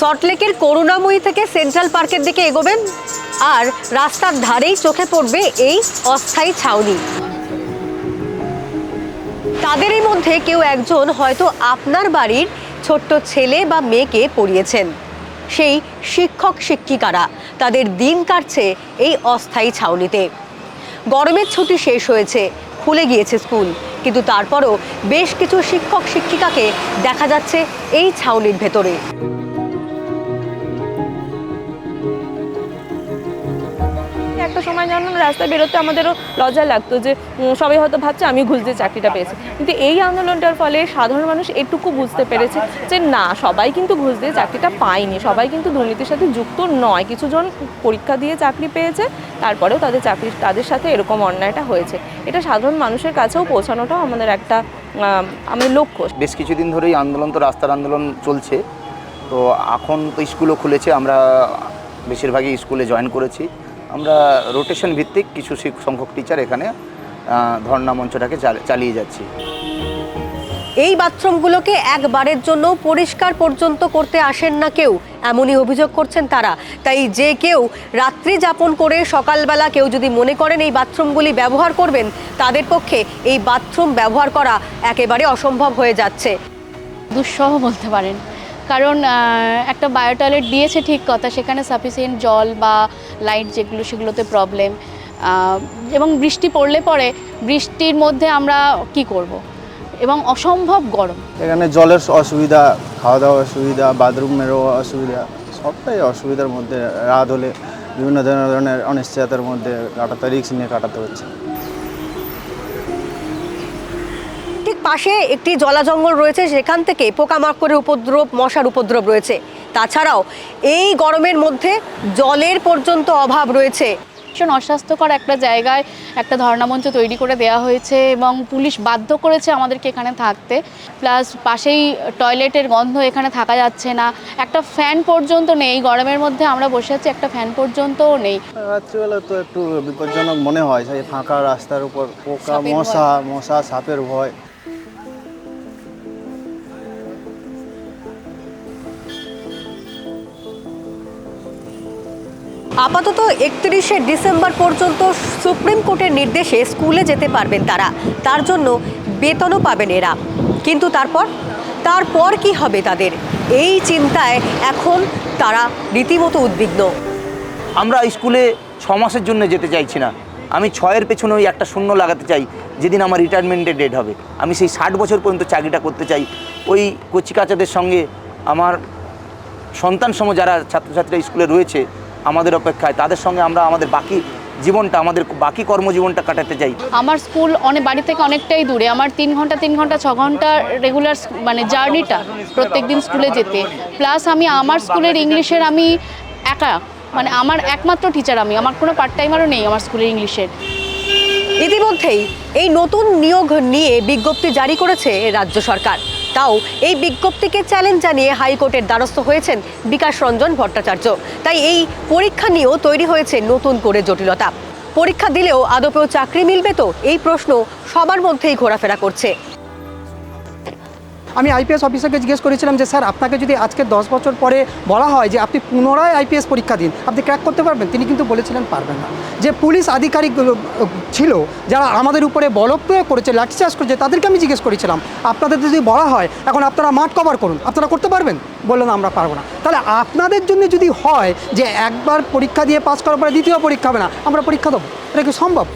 সল্টলেকের করুণাময়ী থেকে সেন্ট্রাল পার্কের দিকে এগোবেন আর রাস্তার ধারেই চোখে পড়বে এই অস্থায়ী ছাউনি। তাদেরই মধ্যে কেউ একজন হয়তো আপনার বাড়ির ছোট্ট ছেলে বা মেয়েকে পড়িয়েছেন। সেই শিক্ষক, শিক্ষিকারা তাদের দিন কাটছে এই অস্থায়ী ছাউনিতে। গরমের ছুটি শেষ হয়েছে, খুলে গিয়েছে স্কুল। কিন্তু তারপরও বেশ কিছু শিক্ষক, শিক্ষিকাকে দেখা যাচ্ছে এই ছাউনির ভেতরে। সময় যেমন রাস্তায় বেরোতে আমাদেরও লজ্জা লাগতো যে সবাই হয়তো ভাবছে আমি ঘুষ দিয়ে চাকরিটা পেয়েছি। কিন্তু এই আন্দোলনটার ফলে সাধারণ মানুষ এটুকু বুঝতে পেরেছে যে, না, সবাই কিন্তু ঘুষ দিয়ে চাকরিটা পায়নি। সবাই কিন্তু দুর্নীতির সাথে যুক্ত নয়। কিছুজন পরীক্ষা দিয়ে চাকরি পেয়েছে, তারপরেও তাদের চাকরি, তাদের সাথে এরকম অন্যায়টা হয়েছে। এটা সাধারণ মানুষের কাছেও পৌঁছানোটাও আমাদের একটা আমাদের লক্ষ্য। বেশ কিছুদিন ধরেই আন্দোলন তো রাস্তার আন্দোলন চলছে। তো এখন তো স্কুলও খুলেছে। আমরা বেশিরভাগই স্কুলে জয়েন করেছি। আমরা রোটেশন ভিত্তিক কিছু সংখ্যক টিচার এখানে ধর্ণা মঞ্চটাকে চালিয়ে যাচ্ছি। এই বাথরুমগুলোকে একবারের জন্য পরিষ্কার পর্যন্ত করতে আসেন না কেউ এমনই অভিযোগ করছেন তারা। তাই যে কেউ রাত্রি যাপন করে সকালবেলা কেউ যদি মনে করেন এই বাথরুমগুলি ব্যবহার করবেন তাদের পক্ষে এই বাথরুম ব্যবহার করা একেবারে অসম্ভব হয়ে যাচ্ছে। দুঃসহ বলতে পারেন। কারণ একটা বায়ো টয়লেট দিয়েছে ঠিক কথা, সেখানে সাফিসিয়েন্ট জল বা লাইট যেগুলো সেগুলোতে প্রবলেম এবং বৃষ্টি পড়লে পরে বৃষ্টির মধ্যে আমরা কি করব? এবং অসম্ভব গরম। এখানে জলের অসুবিধা খাওয়া দাওয়ার অসুবিধা বাথরুমেরও অসুবিধা, সবটাই অসুবিধার মধ্যে, রাত হলে বিভিন্ন ধরনের অনিশ্চয়তার মধ্যে কাটাতে রিক্স নিয়ে কাটাতে হচ্ছে। পাশে একটি জলা জঙ্গল রয়েছে সেখান থেকে পোকামাকড়ের উপদ্রব মশার উপদ্রব রয়েছে। তাছাড়াও এই গরমের মধ্যে জলের পর্যন্ত অভাব রয়েছে। ভীষণ অস্বাস্থ্যকর একটা জায়গায় একটা ধর্ণামঞ্চ তৈরি করে দেওয়া হয়েছে এবং পুলিশ বাধ্য করেছে আমাদেরকে এখানে থাকতে। প্লাস পাশেই টয়লেটের গন্ধ এখানে থাকা যাচ্ছে না। একটা ফ্যান পর্যন্ত নেই গরমের মধ্যে আমরা বসে আছি একটা ফ্যান পর্যন্তও নেই। রাত্রিবেলা তো একটু বিপজ্জনক মনে হয় ফাঁকা রাস্তার উপর পোকা মশা মশা সাপের ভয়। আপাতত একত্রিশে ডিসেম্বর পর্যন্ত সুপ্রিম কোর্টের নির্দেশে স্কুলে যেতে পারবেন তারা। তার জন্য বেতনও পাবেন এরা। কিন্তু তারপর? তারপর কি হবে তাদের? এই চিন্তায় এখন তারা রীতিমতো উদ্বিগ্ন। আমরা স্কুলে ছ মাসের জন্য যেতে চাইছি না। আমি ছয়ের পেছনে ওই একটা শূন্য লাগাতে চাই, যেদিন আমার রিটায়ারমেন্টের ডেট হবে। আমি সেই ষাট বছর পর্যন্ত চাকরিটা করতে চাই। ওই কচিকাচাদের সঙ্গে আমার সন্তান সম যারা ছাত্রছাত্রীরা স্কুলে রয়েছে আমাদের অপেক্ষায়। তাদের সঙ্গে আমরা আমাদের বাকি জীবনটা আমাদের বাকি কর্মজীবনটা কাটাতে চাই। আমার স্কুল অনেক বাড়ি থেকে অনেকটাই দূরে। আমার তিন ঘণ্টা তিন ঘণ্টা ছ ঘণ্টা রেগুলার মানে জার্নিটা প্রত্যেক দিন স্কুলে যেতে। প্লাস আমি আমার স্কুলের ইংলিশের আমি একা মানে আমার একমাত্র টিচার আমি। আমার কোনো পার্ট টাইমারও নেই আমার স্কুলের ইংলিশের। ইতিমধ্যেই এই নতুন নিয়োগ নিয়ে বিজ্ঞপ্তি জারি করেছে রাজ্য সরকার। তাও এই বিজ্ঞপ্তিকে চ্যালেঞ্জ জানিয়ে হাইকোর্টের দ্বারস্থ হয়েছেন বিকাশ রঞ্জন ভট্টাচার্য। তাই এই পরীক্ষা নিয়েও তৈরি হয়েছে নতুন করে জটিলতা। পরীক্ষা দিলেও আদপেও চাকরি মিলবে তো এই প্রশ্ন সবার মধ্যেই ঘোরাফেরা করছে। আমি আইপিএস অফিসারকে জিজ্ঞেস করেছিলাম যে, স্যার, আপনাকে যদি আজকে দশ বছর পরে বলা হয় যে আপনি পুনরায় আইপিএস পরীক্ষা দিন, আপনি ক্র্যাক করতে পারবেন? তিনি কিন্তু বলেছিলেন, পারবেন না। যে পুলিশ আধিকারিকগুলো ছিল, যারা আমাদের উপরে বল প্রয়োগ করেছে লাঠিচার্জ করেছে, তাদেরকে আমি জিজ্ঞেস করেছিলাম, আপনাদের যদি বলা হয়, এখন আপনারা মাঠ কভার করুন, আপনারা করতে পারবেন? বললেন আমরা পারব না। তাহলে আপনাদের জন্য যদি হয় যে, একবার পরীক্ষা দিয়ে পাস করার পরে দ্বিতীয় পরীক্ষা হবে না, আমরা পরীক্ষা দেবো? এটা কি সম্ভব?